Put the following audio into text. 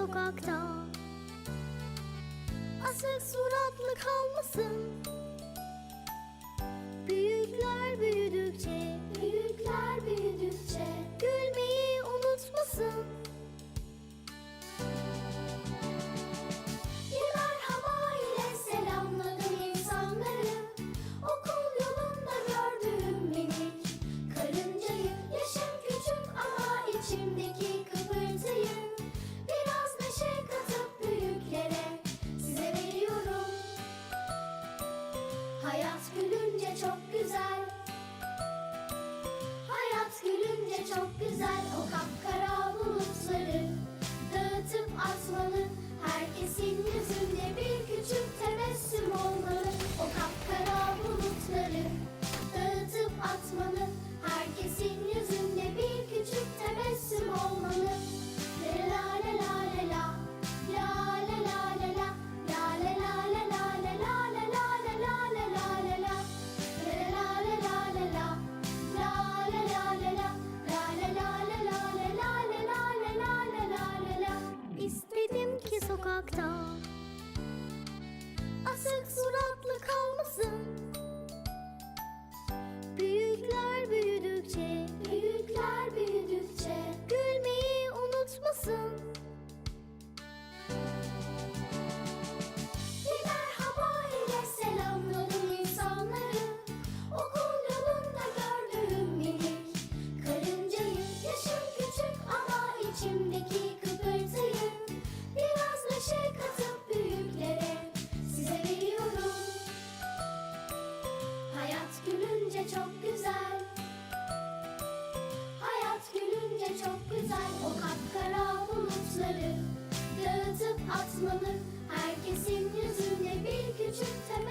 sokakta. Asık suratlı kalmasın. gülünce çok güzel. Hayat gülünce çok güzel. O kapkara bulutları Dağıtıp atmalı Herkesin yüzünde bir küçük Artık suratlı kalmasın. atmalı Herkesin yüzünde bir küçük temel